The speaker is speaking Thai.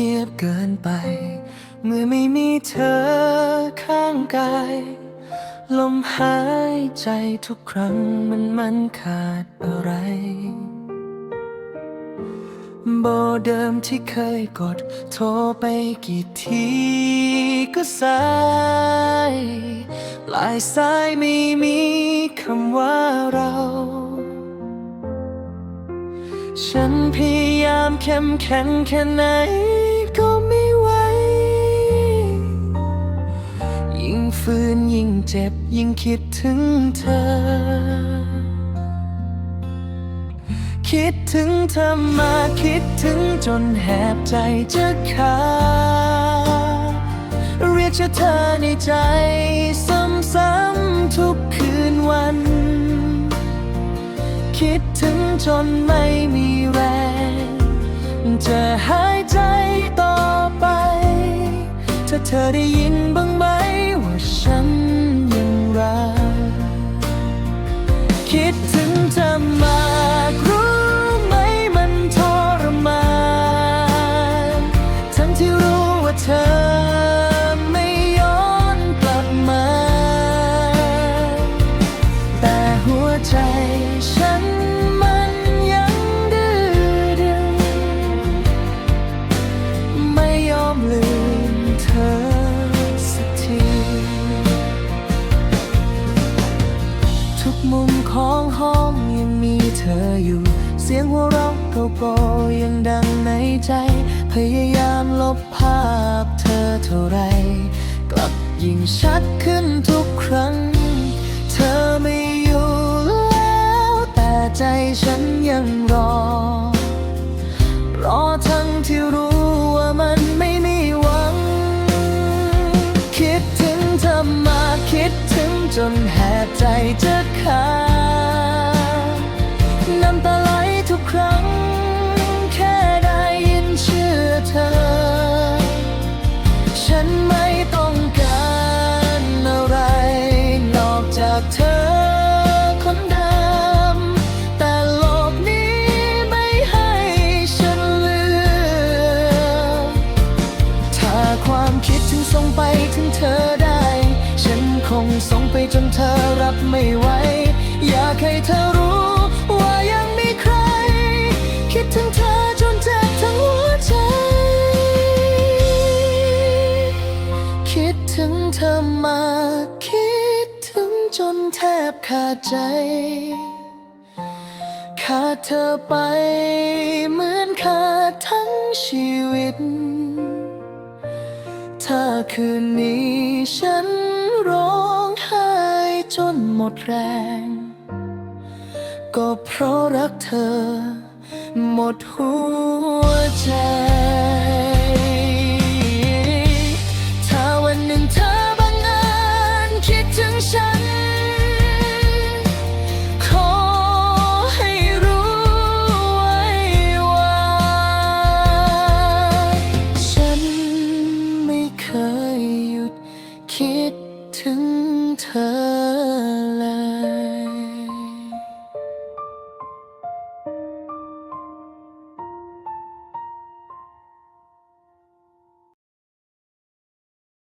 เงียบเกินไป เมื่อไม่มีเธอข้างกาย ลมหายใจทุกครั้งมันมันขาดอะไร โบเดิมที่เคยกดโทรไปกี่ทีก็สายปลายสายไม่มีคำว่าเราฉันพยายามเข้มแข็งแค่ไหน เจ็บยิ่งคิดถึงเธอ คิดถึงเธอมาคิดถึงจนแหบใจจะขาดเรียกชื่อเธอในใจ ซ้ำๆทุกคืนวัน คิดถึงจนไม่มีแรง จะหายใจต่อไป ถ้าเธอได้ยินบ้าง คิดถึงเธอมากรู้ไหมมันทรมานทั้งที่รู้ว่าเธอ ออยู่ เสียงหัวเราะเก่าๆยังดังในใจ พยายามลบภาพเธอเท่าไร กลับยิ่งชัดขึ้นทุกครั้ง ฉันไม่ต้องการอะไร นอกจากเธอคนเดิม แต่โลกนี้ไม่ให้ฉันเลือกถ้าความคิดถึงส่งไปถึงเธอได้ ฉันคงส่งไปจนเธอรับไม่ไหว อยากให้เธอรู้ ถึงเธอมา คิดถึงจนแทบขาดใจ ขาดเธอไป เหมือนขาดทั้งชีวิต ถ้าคืนนี้ฉันร้องไห้จนหมดแรง ก็เพราะรักเธอ หมดหัวใจ